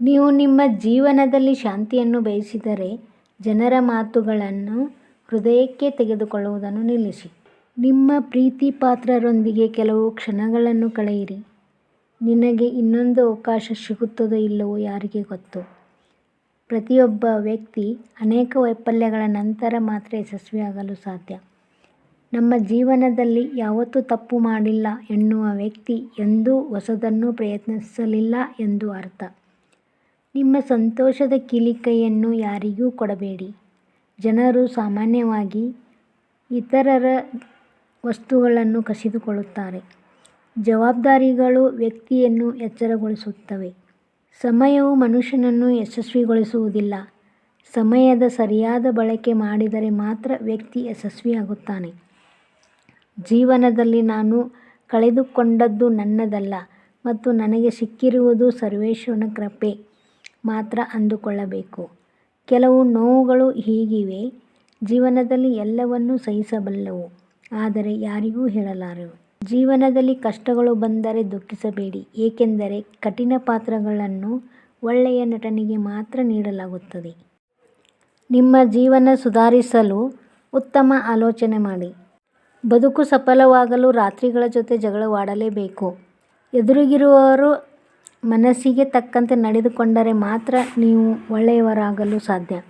ನೀವು ನಿಮ್ಮ ಜೀವನದಲ್ಲಿ ಶಾಂತಿಯನ್ನು ಬಯಸಿದರೆ ಜನರ ಮಾತುಗಳನ್ನು ಹೃದಯಕ್ಕೆ ತೆಗೆದುಕೊಳ್ಳುವುದನ್ನು ನಿಲ್ಲಿಸಿ. ನಿಮ್ಮ ಪ್ರೀತಿ ಪಾತ್ರರೊಂದಿಗೆ ಕೆಲವು ಕ್ಷಣಗಳನ್ನು ಕಳೆಯಿರಿ. ನಿನಗೆ ಇನ್ನೊಂದು ಅವಕಾಶ ಸಿಗುತ್ತದೋ ಇಲ್ಲವೋ ಯಾರಿಗೆ ಗೊತ್ತು. ಪ್ರತಿಯೊಬ್ಬ ವ್ಯಕ್ತಿ ಅನೇಕ ವೈಫಲ್ಯಗಳ ನಂತರ ಮಾತ್ರ ಯಶಸ್ವಿಯಾಗಲು ಸಾಧ್ಯ. ನಮ್ಮ ಜೀವನದಲ್ಲಿ ಯಾವತ್ತೂ ತಪ್ಪು ಮಾಡಿಲ್ಲ ಎನ್ನುವ ವ್ಯಕ್ತಿ ಎಂದೂ ಹೊಸದನ್ನು ಪ್ರಯತ್ನಿಸಲಿಲ್ಲ ಎಂದು ಅರ್ಥ. ನಿಮ್ಮ ಸಂತೋಷದ ಕಿಲಿಕೈಯನ್ನು ಯಾರಿಗೂ ಕೊಡಬೇಡಿ. ಜನರು ಸಾಮಾನ್ಯವಾಗಿ ಇತರರ ವಸ್ತುಗಳನ್ನು ಕಸಿದುಕೊಳ್ಳುತ್ತಾರೆ. ಜವಾಬ್ದಾರಿಗಳು ವ್ಯಕ್ತಿಯನ್ನು ಎಚ್ಚರಗೊಳಿಸುತ್ತವೆ. ಸಮಯವು ಮನುಷ್ಯನನ್ನು ಯಶಸ್ವಿಗೊಳಿಸುವುದಿಲ್ಲ. ಸಮಯದ ಸರಿಯಾದ ಬಳಕೆ ಮಾಡಿದರೆ ಮಾತ್ರ ವ್ಯಕ್ತಿ ಯಶಸ್ವಿಯಾಗುತ್ತಾನೆ. ಜೀವನದಲ್ಲಿ ನಾನು ಕಳೆದುಕೊಂಡದ್ದು ನನ್ನದಲ್ಲ ಮತ್ತು ನನಗೆ ಸಿಕ್ಕಿರುವುದು ಸರ್ವೇಶ್ವರನ ಕೃಪೆ ಮಾತ್ರ ಅಂದುಕೊಳ್ಳಬೇಕು. ಕೆಲವು ನೋವುಗಳು ಹೀಗಿವೆ. ಜೀವನದಲ್ಲಿ ಎಲ್ಲವನ್ನೂ ಸಹಿಸಬಲ್ಲವು ಆದರೆ ಯಾರಿಗೂ ಹೇಳಲಾರು ಜೀವನದಲ್ಲಿ ಕಷ್ಟಗಳು ಬಂದರೆ ದುಃಖಿಸಬೇಡಿ ಏಕೆಂದರೆ ಕಠಿಣ ಪಾತ್ರಗಳನ್ನು ಒಳ್ಳೆಯ ನಟನಿಗೆ ಮಾತ್ರ ನೀಡಲಾಗುತ್ತದೆ. ನಿಮ್ಮ ಜೀವನ ಸುಧಾರಿಸಲು ಉತ್ತಮ ಆಲೋಚನೆ ಮಾಡಿ. ಬದುಕು ಸಫಲವಾಗಲು ರಾತ್ರಿಗಳ ಜೊತೆ ಜಗಳವಾಡಲೇಬೇಕು. ಎದುರಿಗಿರುವವರ ಮನಸ್ಸಿಗೆ ತಕ್ಕಂತೆ ನಡೆದುಕೊಂಡರೆ ಮಾತ್ರ ನೀವು ಒಳ್ಳೆಯವರಾಗಲು ಸಾಧ್ಯ.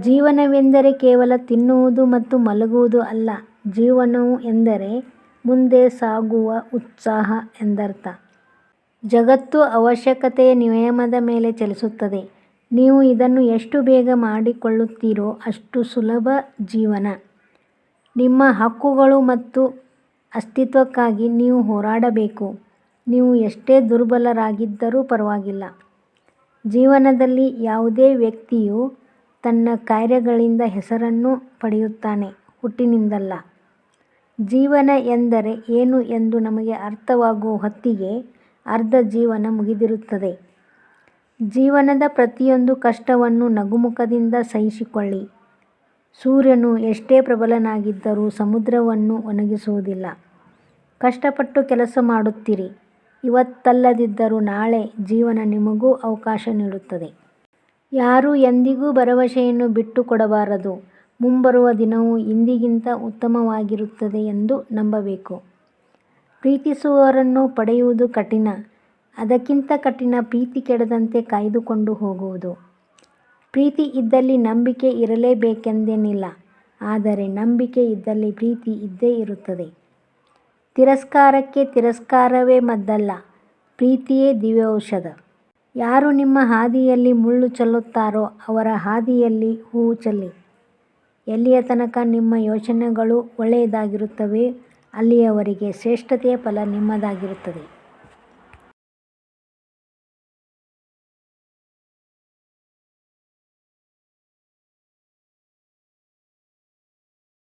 ಜೀವನವೆಂದರೆ ಕೇವಲ ತಿನ್ನುವುದು ಮತ್ತು ಮಲಗುವುದು ಅಲ್ಲ ಜೀವನವು ಎಂದರೆ ಮುಂದೆ ಸಾಗುವ ಉತ್ಸಾಹ ಎಂದರ್ಥ. ಜಗತ್ತು ಅವಶ್ಯಕತೆಯ ನಿಯಮದ ಮೇಲೆ ಚಲಿಸುತ್ತದೆ. ನೀವು ಇದನ್ನು ಎಷ್ಟು ಬೇಗ ಮಾಡಿಕೊಳ್ಳುತ್ತೀರೋ ಅಷ್ಟು ಸುಲಭ ಜೀವನ. ನಿಮ್ಮ ಹಕ್ಕುಗಳು ಮತ್ತು ಅಸ್ತಿತ್ವಕ್ಕಾಗಿ ನೀವು ಹೋರಾಡಬೇಕು. ನೀವು ಎಷ್ಟೇ ದುರ್ಬಲರಾಗಿದ್ದರೂ ಪರವಾಗಿಲ್ಲ. ಜೀವನದಲ್ಲಿ ಯಾವುದೇ ವ್ಯಕ್ತಿಯು ತನ್ನ ಕಾರ್ಯಗಳಿಂದ ಹೆಸರನ್ನು ಪಡೆಯುತ್ತಾನೆ, ಹುಟ್ಟಿನಿಂದಲ್ಲ. ಜೀವನ ಎಂದರೆ ಏನು ಎಂದು ನಮಗೆ ಅರ್ಥವಾಗುವ ಹೊತ್ತಿಗೆ ಅರ್ಧ ಜೀವನ ಮುಗಿದಿರುತ್ತದೆ. ಜೀವನದ ಪ್ರತಿಯೊಂದು ಕಷ್ಟವನ್ನು ನಗುಮುಖದಿಂದ ಸಹಿಸಿಕೊಳ್ಳಿ. ಸೂರ್ಯನು ಎಷ್ಟೇ ಪ್ರಬಲನಾಗಿದ್ದರೂ ಸಮುದ್ರವನ್ನು ಒಣಗಿಸುವುದಿಲ್ಲ. ಕಷ್ಟಪಟ್ಟು ಕೆಲಸ ಮಾಡುತ್ತಿರಿ. ಇವತ್ತಲ್ಲದಿದ್ದರೂ ನಾಳೆ ಜೀವನ ನಿಮಗೂ ಅವಕಾಶ ನೀಡುತ್ತದೆ. ಯಾರೂ ಎಂದಿಗೂ ಭರವಸೆಯನ್ನು ಬಿಟ್ಟುಕೊಡಬಾರದು. ಮುಂಬರುವ ದಿನವು ಇಂದಿಗಿಂತ ಉತ್ತಮವಾಗಿರುತ್ತದೆ ಎಂದು ನಂಬಬೇಕು. ಪ್ರೀತಿಸುವವರನ್ನು ಪಡೆಯುವುದು ಕಠಿಣ. ಅದಕ್ಕಿಂತ ಕಠಿಣ ಪ್ರೀತಿ ಕೆಡದಂತೆ ಕಾಯ್ದುಕೊಂಡು ಹೋಗುವುದು. ಪ್ರೀತಿ ಇದ್ದಲ್ಲಿ ನಂಬಿಕೆ ಇರಲೇಬೇಕೆಂದೇನಿಲ್ಲ ಆದರೆ ನಂಬಿಕೆ ಇದ್ದಲ್ಲಿ ಪ್ರೀತಿ ಇದ್ದೇ ಇರುತ್ತದೆ. ತಿರಸ್ಕಾರಕ್ಕೆ ತಿರಸ್ಕಾರವೇ ಮದ್ದಲ್ಲ, ಪ್ರೀತಿಯೇ ದಿವ್ಯೌಷಧ. ಯಾರು ನಿಮ್ಮ ಹಾದಿಯಲ್ಲಿ ಮುಳ್ಳು ಚೆಲ್ಲುತ್ತಾರೋ ಅವರ ಹಾದಿಯಲ್ಲಿ ಹೂವು ಚೆಲ್ಲಿ. ಎಲ್ಲಿಯ ತನಕ ನಿಮ್ಮ ಯೋಚನೆಗಳು ಒಳ್ಳೆಯದಾಗಿರುತ್ತವೆ, ಅಲ್ಲಿಯವರೆಗೆ ಶ್ರೇಷ್ಠತೆಯ ಫಲ ನಿಮ್ಮದಾಗಿರುತ್ತದೆ.